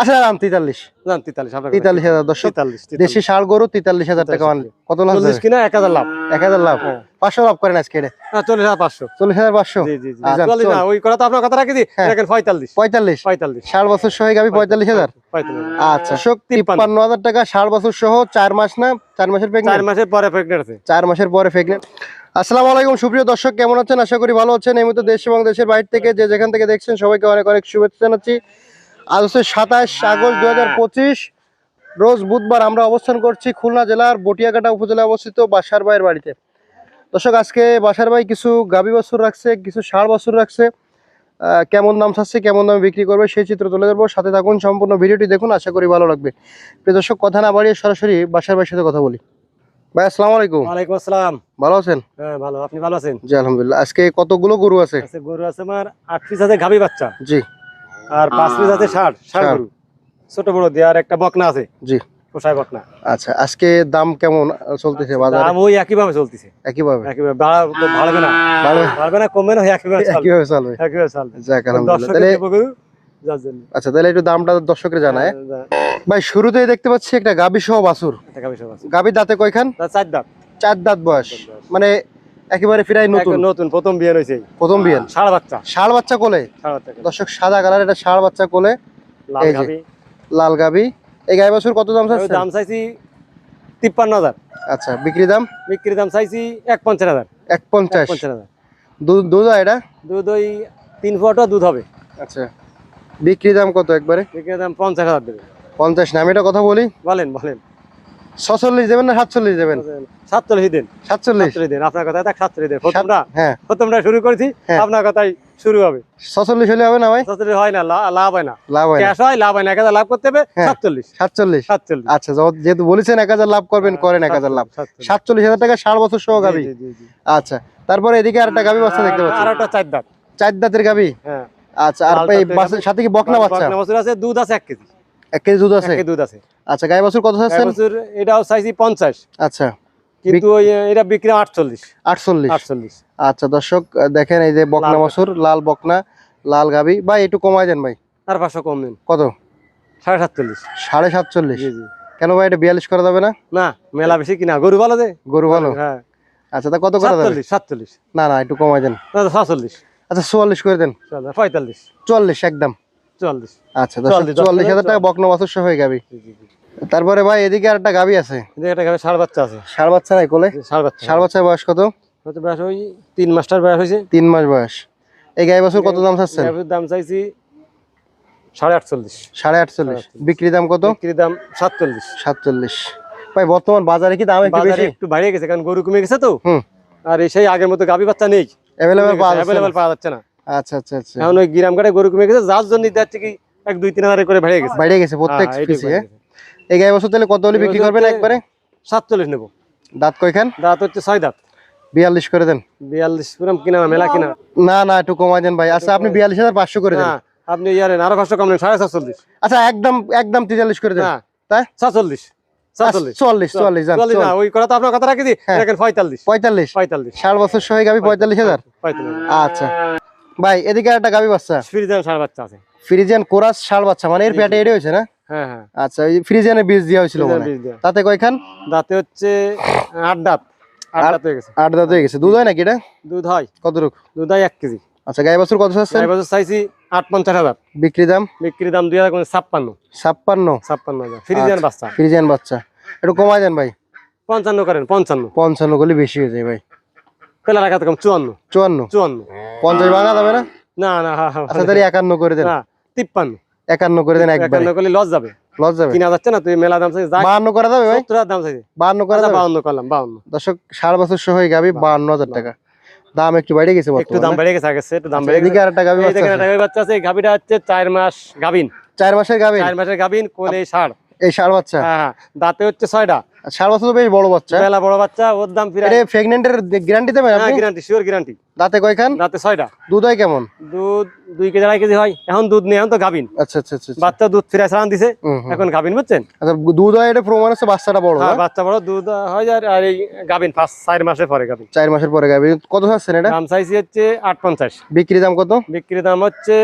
আচ্ছা দাম তেতাল্লিশ। জান তেতাল্লিশ তেতাল্লিশ হাজার দর্শক। তেতাল্লিশ দেশি ষাড় গরু তেতাল্লিশ হাজার টাকা আনলে কত লাভ কিনা এক হাজার লাভ। এক হাজার লাভ। হ্যাঁ। পাঁচশো লাভ করেন আজকে এটা। চল্লিশ হাজার পাঁচশো। চল্লিশ হাজার পাঁচশো? জি জি জি আচ্ছা, চল্লিশ না চল। ওই কথা তো আপনার কথা রাখি দি হ্যাঁ। পঁয়তাল্লিশ। পঁয়তাল্লিশ। পঁয়তাল্লিশ। ষাট বছর সহ গাবি পঁয়তাল্লিশ হাজার? আচ্ছা শোক তিপ্পান্ন। তিপ্পান্ন হাজার টাকা ষাট বছর সহ চার মাস না? চার মাসের চার মাসের পরে প্রেগনেন্ট চার মাসের পরে প্রেগনেন্ট আসসালামু আলাইকুম সুপ্রিয় দর্শক কেমন আছেন? আশা করি ভালো আছেন। এই মুহূর্তে দেশ এবং দেশের বাইরে থেকে যে যেখান থেকে দেখছেন সবাইকে অনেক অনেক শুভেচ্ছা জানাচ্ছি। আজ হচ্ছে সাতাশ আগস্ট দু পঁচিশ। রোজ বুধবার আমরা অবস্থান করছি খুলনা জেলার বটিয়াকাটা উপজেলায় অবস্থিত বাসার ভাইয়ের বাড়িতে। দর্শক আজকে বাসার ভাই কিছু গাবি বাছুর রাখছে কিছু ষাড় বাছুর রাখছে। কেমন দাম চাচ্ছে কেমন দামে বিক্রি করবে সেই চিত্র তুলে ধরবো। সাথে থাকুন সম্পূর্ণ ভিডিওটি দেখুন আশা করি ভালো লাগবে। প্রিয় দর্শক কথা না বাড়িয়ে সরাসরি বাসার ভাইয়ের সাথে কথা বলি। ভাই আসসালামু আলাইকুম। ওয়ালাইকুম আসসালাম। ভালো আছেন? হ্যাঁ ভালো। আপনি ভালো আছেন? জি আলহামদুলিল্লাহ। আজকে কতগুলো গরু আছে? আছে গরু আছে আমার আট পিস আছে গাভী বাচ্চা। জি। আর পাঁচ পিস আছে ষাট ষাট। গরু। ছোট বড় দিয়ে আর একটা বকনা আছে। জি। পোষায় বকনা। আচ্ছা আজকে দাম কেমন চলতেছে বাজারে? দাম ওই একইভাবে চলতেছে। একইভাবে? একইভাবে বাড়া- বাড়বে না। বাড়বে না কমবে চলবে। চলবে। যাক আলহামদুলিল্লাহ। তাহলে যার জন্য। আচ্ছা তাহলে একটু দামটা দর্শকের জানায়। হ্যাঁ, ভাই শুরুতেই দেখতে পাচ্ছি একটা গাবি সহ বাছুর। গাবির দাঁতে কয়খান? চার দাঁত। চার দাঁত বয়স। মানে একেবারে প্রায় নতুন? নতুন প্রথম বিয়ে হয়েছে। প্রথম বিয়ান ষাড় বাচ্চা। ষাড় বাচ্চা কোলে? দর্শক সাদা কালার এটা ষাড় বাচ্চা কোলে। লাল এই যে। গাভী লাল গাবি। এই গাই বাছুর কত দাম চাচ্ছে দাম চাইছি তিপ্পান্ন হাজার। আচ্ছা বিক্রি দাম? বিক্রির দাম চাইছি এক পঞ্চাশ হাজার। এক পঞ্চাশ। পঞ্চাশ হাজার। দুধ দুধ হয় এটা? দুধ ওই তিন ফুটা দুধ হবে। আচ্ছা বিক্রি দাম কত একবারে? বিক্রি দাম পঞ্চাশ হাজার দেবে। পঞ্চাশ না আমি এটা কথা বলি। বলেন বলেন। ছচল্লিশ দেবেন না সাতচল্লিশ দেবেন? সাতচল্লিশ দিন। সাতচল্লিশ? দিন আপনার কথা সাতচল্লিশ দিন। প্রথমটা হ্যাঁ। প্রথমটা শুরু করেছি হ্যাঁ। আপনার কথাই শুরু হবে। ছচল্লিশ হলে হবে না ভাই? সাতচল্লিশ হয় না লাভ হয় না। লাভ হয় ক্যাশ হয় লাভ হয় না এক হাজার লাভ করতে হবে হ্যাঁ। সাতচল্লিশ। সাতচল্লিশ। সাতচল্লিশ। আচ্ছা যেহেতু বলেছেন এক হাজার লাভ করবেন করেন এক হাজার লাভ। সাতচল্লিশ। হাজার টাকা ষাট বছর সহ গাবি। আচ্ছা তারপরে এদিকে আরেকটা গাবি বাচ্চা দেখতে পাচ্ছি। আর একটা চার দাঁত। চার দাঁতের গাবি? হ্যাঁ। আচ্ছা আর সাথে কি বকনা বাচ্চা? বকনা বাছুর আছে দুধ আছে এক কেজি। এক কেজি দুধ আছে? কেজি দুধ আছে। আচ্ছা গাই বাছুর কত চাচ্ছেন? বছর এটাও চাইছি পঞ্চাশ। আচ্ছা কিন্তু এটা বিক্রি আটচল্লিশ। আটচল্লিশ? আটচল্লিশ। আচ্ছা দর্শক দেখেন এই যে বকনা বাছুর লাল বকনা লাল গাবি। ভাই একটু কমাই দেন ভাই। আর কম দিন কত? জি জি। কেন ভাই এটা বিয়াল্লিশ করা যাবে না? না মেলা বেশি কিনা। গরু ভালো যে? গরু ভালো? হ্যাঁ। আচ্ছা তা কত করা যাবে সাতচল্লিশ সাতচল্লিশ। না না একটু কমাই দেন। না সাতচল্লিশ। আচ্ছা চুয়াল্লিশ করে দেন। পঁয়তাল্লিশ। চুয়াল্লিশ একদম। চুয়াল্লিশ। আচ্ছা টাকা বকনা বাছুর সহ হয়ে জি, জি। তারপরে ভাই এদিকে আর একটা গাবি আছে। এদিকে একটা গাভী ষাড় বাচ্চা আছে। ষাড় বাচ্চা নাই কোলে? ষাড় বাচ্চা ষাড় বাচ্চার বয়স কত? বয়স ওই তিন মাসটার বয়স হয়েছে। তিন মাস বয়স। এই গাই বাছুর কত দাম চাচ্ছেন? দাম চাইছি সাড়ে আটচল্লিশ। সাড়ে আটচল্লিশ। বিক্রি দাম কত? বিক্রির দাম সাতচল্লিশ। সাতচল্লিশ। ভাই বর্তমান বাজারে কি দাম একটু বেশি? একটু বাড়িয়ে গেছে কারণ গরু কমে গেছে তো। হুম। আর এই সেই আগের মতো গাভী বাচ্চা নেই। অ্যাভেলেবেল পাওয়া যাচ্ছে অ্যাভেলেবেল পাওয়া যাচ্ছে না। আচ্ছা আচ্ছা আচ্ছা। এখন ওই গ্রাম কাটে গরু কমে গেছে যার জন্য যাচ্ছে কি এক দুই তিন হাজার করে বেড়ে গেছে। বাইরে গেছে প্রত্যেক পিসে হ্যাঁ। এই গাই বাছুর তাহলে কত হলে বিক্রি করবেন একবারে? সাতচল্লিশ নেব। দাঁত কয়খান? দাঁত হচ্ছে ছয় দাঁত। বিয়াল্লিশ করে দেন। বিয়াল্লিশ গ্রাম কিনা মেলা কিনা। না না একটু কমাই দেন ভাই। আচ্ছা আপনি বিয়াল্লিশ হাজার পাঁচশো করে দেন। আপনি ইয়ারেন আরও পাঁচশো কম নেন সাড়ে সাতচল্লিশ। আচ্ছা একদম একদম তেতাল্লিশ করে দেন। তাই? সাতচল্লিশ আচ্ছা। ভাই এদিকে একটা গাবি বাচ্চা। ফ্রিজিয়ান কোরাস ষাট বাচ্চা মানে এর পেটে। এড়ে হয়েছে না? হ্যাঁ হ্যাঁ। আচ্ছা ওই ফ্রিজিয়ানের বীজ দেওয়া হয়েছিল। তাতে কয়খান? দাঁতে হচ্ছে আট দাঁত। আট দাঁত হয়ে গেছে। আট দাঁত হয়ে গেছে। দুধ হয় নাকি এটা? দুধ হয়। কতটুক? দুধ হয় এক কেজি। আচ্ছা গাই বাছুর কত চাচ্ছেন? এই বছর চাইছি আট পঞ্চাশ হাজার। বিক্রি দাম? বিক্রির দাম দুই হাজার ছাপ্পান্ন। ছাপ্পান্ন? ছাপ্পান্ন হাজার। ফ্রিজেন আচ্ছা। বাচ্চা। ফ্রিজিয়ান বাচ্চা। একটু কমাই দেন ভাই। পঞ্চান্ন করেন পঞ্চান্ন। পঞ্চান্ন করলে বেশি হয়ে যায় ভাই। পেলা রাখা কম চুয়ান্ন। চুয়ান্ন? চুয়ান্ন। পঞ্চাশ ভাঙা যাবে না? না না আচ্ছা তাহলে একান্ন করে দেন। তিপ্পান্ন। একান্ন করে দেন একান্ন করলে লস যাবে। লস যাবে? কিনা যাচ্ছে না তুই মেলা দাম বাহান্ন করা যাবে ভাই? হাজার দাম বাহান্ন করা আচ্ছা, যাবে? করলাম বাউন্ন দর্শক বছর সহ গাবি বাহান্ন হাজার টাকা। দাম একটু বাইরে গেছে একটু দাম বেড়ে গেছে আগে একটু দাম আচ্ছা, বেড়ে গেছে। আরেকটা গাবি বাচ্চা আছে। একটা গাভীটা হচ্ছে চার মাস গাভিন চার মাসের গাবিন? চার মাসের গাভিন কোলে ষাড়। এই ষাড় বাচ্চা? হ্যাঁ হ্যাঁ দাঁতে হচ্ছে ছয়টা। ষাট বছর তো বেশ বড় বাচ্চা। মেলা বড় বাচ্চা ওর দাম ফিরে এটা প্রেগনেন্টের গ্যারান্টি দেবেন আপনি? গ্যারান্টি শিওর গ্যারান্টি দাঁতে কয়খান? দাঁতে ছয়টা। দুধ হয় কেমন? দুধ দুই কেজি আড়াই কেজি হয়। এখন দুধ নেই এখন তো গাভিন। আচ্ছা আচ্ছা আচ্ছা আচ্ছা। বাচ্চা দুধ ফিরে সারান দিছে। এখন গাভিন বুঝছেন? আচ্ছা দুধ হয় এটা প্রমাণ হচ্ছে বাচ্চাটা বড় হ্যাঁ বাচ্চা বড় দুধ হয় যায় আর এই গাভিন পাঁচ চার মাসের পরে গাভিন। চার মাসের পরে গাবি কত চাচ্ছেন এটা? দাম চাইছি হচ্ছে আট পঞ্চাশ বিক্রি দাম কত? বিক্রি দাম হচ্ছে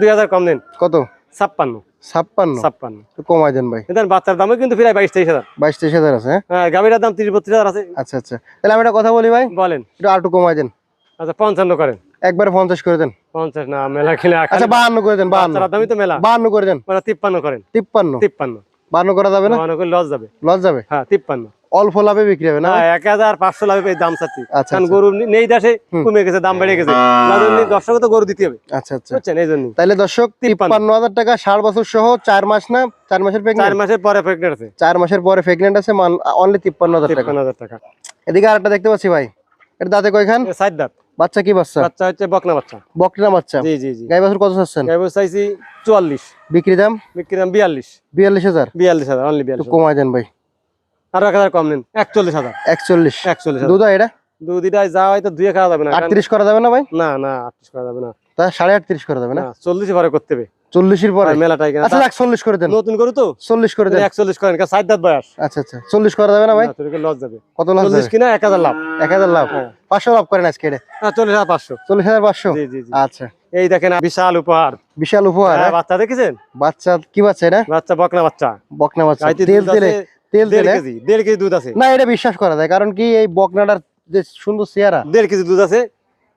দুই হাজার কম দিন কত? ছাপ্পান্ন। ছাপ্পান্ন? ছাপ্পান্ন। কমাই দেন ভাই। দেন বাচ্চার দামও কিন্তু প্রায় বাইশ তেইশ হাজার। বাইশ তেইশ হাজার আছে হ্যাঁ? হ্যাঁ গাভীটার দাম তিরিশ বত্রিশ হাজার আছে। আচ্ছা আচ্ছা। তাহলে আমি একটা কথা বলি ভাই। বলেন। একটু আর কমাই দেন। আচ্ছা পঞ্চান্ন করেন। একবার পঞ্চাশ করে দেন। পঞ্চাশ না মেলা খেলে আচ্ছা বাহান্ন করে দেন বাহান্ন। দামই তো মেলা। বাহান্ন করে দেন। মানে তিপ্পান্ন করেন। তিপ্পান্ন। তিপ্পান্ন। বাহান্ন করা যাবে না? বাহান্ন করে লস যাবে। লস যাবে? হ্যাঁ তিপ্পান্ন। অল্প লাভে বিক্রি হবে না? হ্যাঁ এক হাজার পাঁচশো লাভে দাম চাচ্ছি। আচ্ছা, কারণ আচ্ছা। গরু নেই হুম। কমে গেছে দাম বেড়ে গেছে। দর্শক তো গরু দিতে হবে। আচ্ছা আচ্ছা। বুঝছেন? এই জন্য তাহলে দর্শক তিপ্পান্ন। হাজার টাকা ষাট বছর সহ চার মাস না? চার মাসের চার মাসের পরে প্রেগনেন্ট আছে। চার মাসের পরে প্রেগনেন্ট আছে অনলি তিপ্পান্ন হাজার টাকা। এদিকে আরেকটা দেখতে পাচ্ছি ভাই। এটা দাঁতে কয়খান? সাইড দাঁত। বাচ্চা কি বাচ্চা? বাচ্চা হচ্ছে বকনা বাচ্চা। বকনা বাচ্চা। জি জি জি। গাই বাছুর কত চাচ্ছেন? গাই বাছুর চাইছি চুয়াল্লিশ। বিক্রি দাম? বিক্রি দাম বিয়াল্লিশ। বিয়াল্লিশ হাজার? বিয়াল্লিশ হাজার অনলি একটু কমায় কমাই দেন ভাই। আর এক হাজার কম নেন একচল্লিশ হাজার। একচল্লিশ। একচল্লিশ এটা? দুধ এটা যা হয়তো দুয়ে খাওয়া যাবে না। কারণ- আটত্রিশ করা যাবে না ভাই? না না আটত্রিশ করা যাবে না। তা সাড়ে আটত্রিশ করা যাবে না? না চল্লিশ পরে করতে হবে। চল্লিশের পরে? মেলাটাই কেনা আচ্ছা একচল্লিশ করে দেন। নতুন গরু তো? চল্লিশ করে দেন। একচল্লিশ করেন কারণ দাঁত বয়স। আচ্ছা আচ্ছা চল্লিশ করা যাবে না ভাই? লস যাবে। কত লাভ চল্লিশ কিনা এক হাজার লাভ। এক হাজার লাভ। পাঁচশো লাভ করেন আজকে এটা? চল্লিশ হাজার পাঁচশো। চল্লিশ হাজার পাঁচশো? জি জি জি। আচ্ছা। এই দেখেন বিশাল উপহার। বিশাল উপহার হ্যাঁ, হ্যাঁ? বাচ্চা দেখেছেন? বাচ্চা কি বাচ্চা এটা? বাচ্চা বকনা বাচ্চা। বকনা বাচ্চা। তেল তেলে তেল তেলে? দেড় কেজি দুধ আছে। না এটা বিশ্বাস করা যায় কারণ কি এই বকনাটার যে সুন্দর চেহারা? দেড় কেজি দুধ আছে।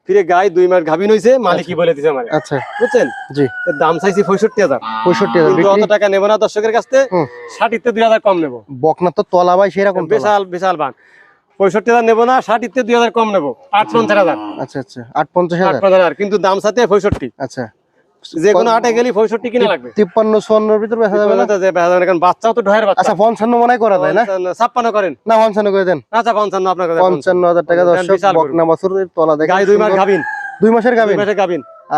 ফিরে গায়ে দুই মাস গাভিন হয়েছে মালিকই বলে দিছে আমার। আচ্ছা। বুঝছেন? জি। দাম চাইছি পঁয়ষট্টি হাজার। পঁয়ষট্টি হাজার। কিন্তু বিক্রি অত টাকা নেব না দর্শকের কাছ থেকে। ষাটিতে দুই হাজার কম নেব। বকনা তো তলা ভাই সেরকম বিশাল বিশাল বান। পঁয়ষট্টি হাজার নেব না ষাটিতে দুই হাজার কম নেব। আট পঞ্চাশ হাজার। আচ্ছা আচ্ছা। আট পঞ্চাশ হাজার কিন্তু দাম সাথে পঁয়ষট্টি। আচ্ছা। যে কোনো আটে গেলে পঁয়ষট্টি কিনা লাগবে। তিপ্পান্ন চুয়ান্নর ভিতরে বেচা যাবে না? যে বেচা যাবে কারণ বাচ্চাও তো ঢয়ের বাচ্চা। আচ্ছা পঞ্চান্ন মনে করা যায় না? ছাপ্পান্ন করেন। না পঞ্চান্ন করে দেন। আচ্ছা পঞ্চান্ন আপনার পঞ্চান্ন হাজার টাকা দর্শক বকনা বাছুরের তলা দেখে দুই মাস গাভিন। দুই মাসের গাবেন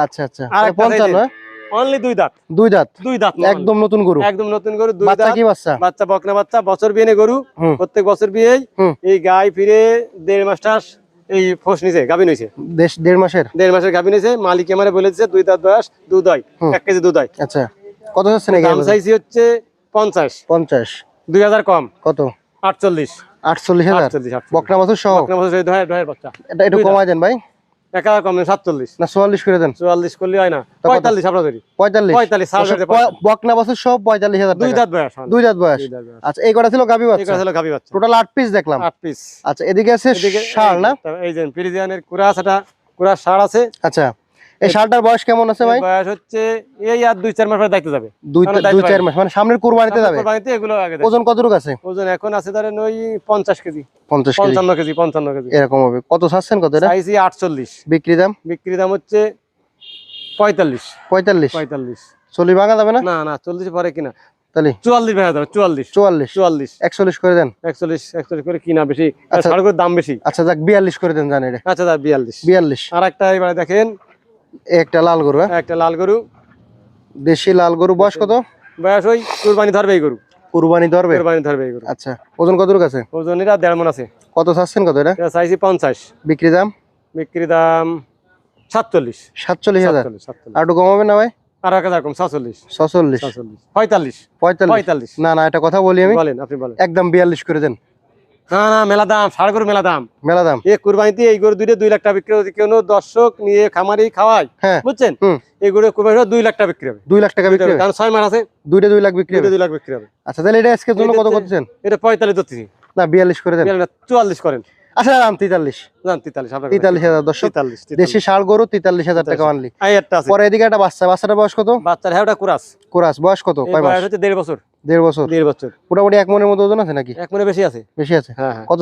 আচ্ছা আচ্ছা। পঞ্চান্ন যে- হ্যাঁ? অনলি দুই দাঁত। দুই দাঁত? দুই দাঁত একদম নতুন গরু? একদম নতুন গরু দুই বাচ্চা দাঁত। কি বাচ্চা? বাচ্চা বকনা বাচ্চা বছর বিয়ে গরু। প্রত্যেক বছর বিয়ে এই গায়ে ফিরে দেড় মাস টাস এই ফোস নিছে গাভিন হয়েছে দেশ দেড় মাসের? দেড় মাসের গাভিন হয়েছে মালিক আমারে বলে দিচ্ছে দুই দাঁত দশ দুধ হয় এক কেজি দুধ হয় আচ্ছা কত হচ্ছে নাকি দাম চাইছি হচ্ছে পঞ্চাশ। পঞ্চাশ। দুই হাজার কম। কত? আটচল্লিশ। আটচল্লিশ হাজার। বকনা মাছ সহ বকনা ঢয়ের বাচ্চা। এটা একটু কমায় দেন ভাই। এক সাতচল্লিশ না চুয়াল্লিশ করে দেন চুয়াল্লিশ করলে হয় না? পঁয়তাল্লিশ বকনা বাছুর সব পঁয়তাল্লিশ হাজার দুই দাঁত বয়স দুই দাঁত বয়স। আচ্ছা এই কটা ছিল গাবি এই বাচ্চা কথা হলো গাভী বাচ্চা টোটাল আট পিস দেখলাম আট পিস আচ্ছা এদিকে আছে এদিকে ষাঁড় না এই- এই যে পিরিজিয়ানের কুরাস এটা কুরাস সার আছে আচ্ছা এই ষাঁড়টার বয়স কেমন আছে ভাই? বয়স হচ্ছে এই আর দুই চার মাস পরে দায়িত্ব যাবে। দুই দুই চার মাস। মানে সামনের কুরবানিতে যাবে? কোরবানিতে এগুলো আগে ওজন কতটুকু আছে? ওজন এখন আছে ধরেন ওই পঞ্চাশ কেজি। পঞ্চাশ কেজি। পঞ্চান্ন কেজি পঞ্চান্ন কেজি। এরকম হবে। কত চাচ্ছেন কত এটা? চাইছি আটচল্লিশ। বিক্রি দাম? বিক্রি দাম হচ্ছে পঁয়তাল্লিশ। পঁয়তাল্লিশ। পঁয়তাল্লিশ। চল্লিশ ভাঙা যাবে না? না না চল্লিশ পরে কিনা। তাহলে? চুয়াল্লিশ ভেঙে দেবে চুয়াল্লিশ। চুয়াল্লিশ। চুয়াল্লিশ। একচল্লিশ করে দেন? একচল্লিশ একচল্লিশ করে কিনা বেশি। আচ্ছা। দাম বেশি। আচ্ছা যাক বিয়াল্লিশ করে দেন জানি রে আচ্ছা বিয়াল্লিশ। বিয়াল্লিশ। আর একটা এবারে দেখেন একটা লাল গরু হ্যাঁ? একটা লাল গরু। দেশি লাল গরু বয়স কত? বয়স ওই কুরবানি ধরবে এই গরু। কুরবানি ধরবে? কুরবানি ধরবে এই গরু। আচ্ছা ওজন কতটুকু আছে? ওজন এটা দেড় মন আছে। কত চাচ্ছেন কত এটা? চাইছি পঞ্চাশ। বিক্রি দাম? বিক্রি দাম সাতচল্লিশ। সাতচল্লিশ হাজার। একটু কমাবে না ভাই? আর এক হাজার কম সাতচল্লিশ ছচল্লিশ। পঁয়তাল্লিশ। পঁয়তাল্লিশ। পঁয়তাল্লিশ। না না এটা কথা বলি আমি। বলেন আপনি বলেন। একদম বিয়াল্লিশ করে দেন। না না মেলা দাম ষাড় গরু মেলা দাম। মেলা দাম। এ কুরবানিতে এই গরু দুইটা দুই লাখ টাকা বিক্রি হচ্ছে কেউ দর্শক নিয়ে খামারি খাওয়ায় হ্যাঁ। বুঝছেন? এই গরু কুরবানি দুই লাখ টাকা বিক্রি হবে। দুই লাখ টাকা বিক্রি হবে। কারণ ছয় মাস আছে। দুইটা দুই লাখ বিক্রি হবে। দুই লাখ বিক্রি হবে। আচ্ছা তাহলে এটা আজকের জন্য এটা কত হচ্ছে- এটা পঁয়তাল্লিশ ধরতেছি। না বিয়াল্লিশ করে দেন। চুয়াল্লিশ করেন। আচ্ছা দাম তেতাল্লিশ। জান তেতাল্লিশ আপনার তেতাল্লিশ হাজার তেতাল্লিশ দেশি ষাড় গরু তেতাল্লিশ হাজার টাকা আনলি একটা পরে এদিকে একটা বাচ্চা বাচ্চাটা বয়স কত? বাচ্চার হ্যাঁ ওটা কুরাস। কোরাস বয়স কত? কয় মাস? হচ্ছে দেড় বছর। দেড় বছর। দেড় বছর। মোটামুটি এক মনের মতো ওজন আছে নাকি? এক মনে বেশি আছে। বেশি আছে? হ্যাঁ হ্যাঁ। কত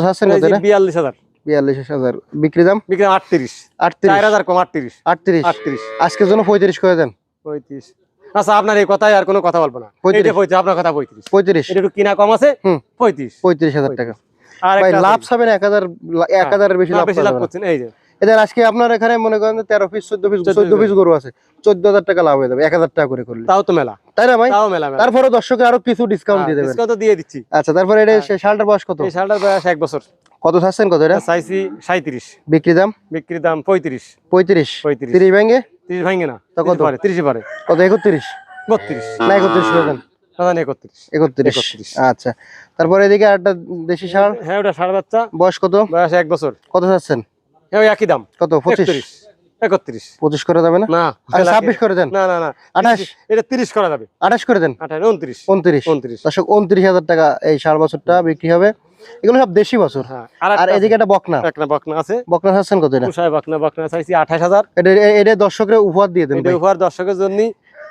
বিয়াল্লিশ হাজার। বিয়াল্লিশ হাজার। বিক্রি দাম? বিক্রি আটত্রিশ। আটত্রিশ। চার হাজার কম আটত্রিশ। আটত্রিশ। আটত্রিশ। আজকের জন্য পঁয়ত্রিশ করে দেন। পঁয়ত্রিশ। আচ্ছা আপনার এই কথাই আর কোনো কথা বলব না। পঁয়ত্রিশ। আপনার কথা পঁয়ত্রিশ। পঁয়ত্রিশ। এটা একটু কিনা কম আছে পঁয়ত্রিশ। পঁয়ত্রিশ হাজার টাকা। ভাই লাভ পাবেন এক হাজার এক হাজারের বেশি লাভ এই যে। এদের আজকে আপনার এখানে মনে করেন তেরো পিস চোদ্দ পিস 14 চোদ্দ পিস। গরু আছে। চোদ্দ হাজার টাকা লাভ হয়ে যাবে এক হাজার টাকা করে করলে। তাও তো মেলা। তাই না ভাই? তাও মেলা তারপরে দর্শকের আরও কিছু ডিসকাউন্ট দিয়ে দেবেন। ডিসকাউন্ট দিয়ে দিচ্ছি। আচ্ছা তারপরে এটা হ্যাঁ। শালটার বয়স কত? এই শালটার বয়স এক বছর। কত চাচ্ছেন কত এটা? চাইছি সাঁত্রিশ বিক্রি দাম? বিক্রির দাম পঁয়ত্রিশ। পঁয়ত্রিশ। পঁয়ত্রিশ। তিরিশ ব্যাঙ্গে তিরিশ ভাঙে না তা কত? কত পারে তিরিশে পারে কত একত্রিশ? বত্রিশ। না একত্রিশ করে দেন আচ্ছা। তারপরে এদিকে একটা দেশি ষাঁড়? হ্যাঁ ওটা সাড়ে বাচ্চা। বয়স কত? বয়স এক বছর। কত চাচ্ছেন? হ্যাঁ একই দাম। কত পঁচিশ? একত্রিশ। পঁচিশ করে যাবে না? না। ছাব্বিশ করে দেন। না না না। আঠাশ? এটা তিরিশ করা যাবে। আঠাশ করে দেন? উনত্রিশ। উনত্রিশ। উনত্রিশ। দর্শক উনত্রিশ হাজার টাকা এই ষাট বছরটা বিক্রি হবে। এগুলো সব দেশি বছর। হ্যাঁ আর এদিকে একটা বকনা। একটা বকনা আছে। বকনা চাচ্ছেন কত এটা? পুষায় বকনা বকনা চাইছি আঠাশ হাজার। এটা এটা দর্শকের উপহার দিয়ে দেন উপহার দর্শকের জন্য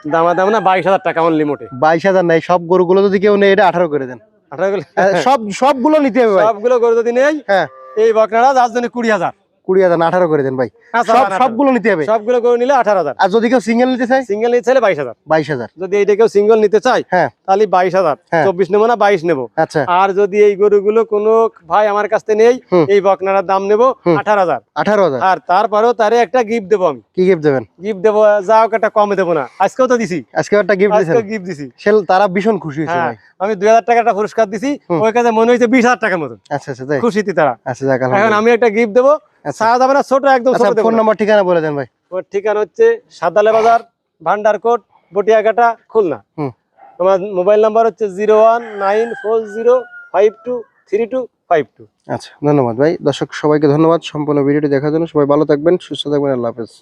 দামা দাম না বাইশ হাজার টাকা অনলি মোটে। বাইশ হাজার নাই সব গরুগুলো যদি কেউ নেই এটা আঠারো করে দেন। আঠারো সব সবগুলো নিতে হবে সবগুলো গরু যদি নেই হ্যাঁ। এই বকনাটা যার জন্য কুড়ি হাজার। কুড়ি হাজার না আঠারো করে দেন ভাই। সব আঠারো। সবগুলো নিতে হবে। সবগুলো গরু নিলে আঠারো হাজার। আর যদি কেউ সিঙ্গেল নিতে চায়? সিঙ্গেল নিতে চাইলে বাইশ হাজার। বাইশ হাজার। যদি এইটা কেউ সিঙ্গেল নিতে চাই হ্যাঁ। তাহলে বাইশ হাজার। হ্যাঁ। চব্বিশ নেব না বাইশ নেব। আচ্ছা। আর যদি এই গরুগুলো কোনো ভাই আমার কাছে নেই এই দাম নেব আঠারো হাজার। আঠারো হাজার। আর তারপরেও তারে একটা গিফট দেবো আমি। কি গিফট দেবেন? গিফট দেবো যা হোক একটা কমে দেবো না। আজকেও তো দিছি। আজকে একটা গিফট গিফট দিছি। সে তারা ভীষণ খুশি হয়েছে হ্যাঁ আমি দুই হাজার টাকা একটা পুরস্কার দিছি। ওই কাছে মনে হয়েছে বিশ হাজার টাকার মতো আচ্ছা আচ্ছা খুশিতে তারা। আচ্ছা এখন আমি একটা গিফট দেবো। সারা যাবে না ছোট একদম আচ্ছা ফোন না। নাম্বার ঠিকানা বলে দেন ভাই। ওর ঠিকানা হচ্ছে সাদালে বাজার ভান্ডারকোট বটিয়াঘাটা খুলনা। আমার মোবাইল নাম্বার হচ্ছে zero one nine four zero five two three two five two. আচ্ছা ধন্যবাদ ভাই। দর্শক সবাইকে ধন্যবাদ সম্পূর্ণ ভিডিওটি দেখার জন্য। সবাই ভালো থাকবেন সুস্থ থাকবেন আল্লাহ হাফেজ।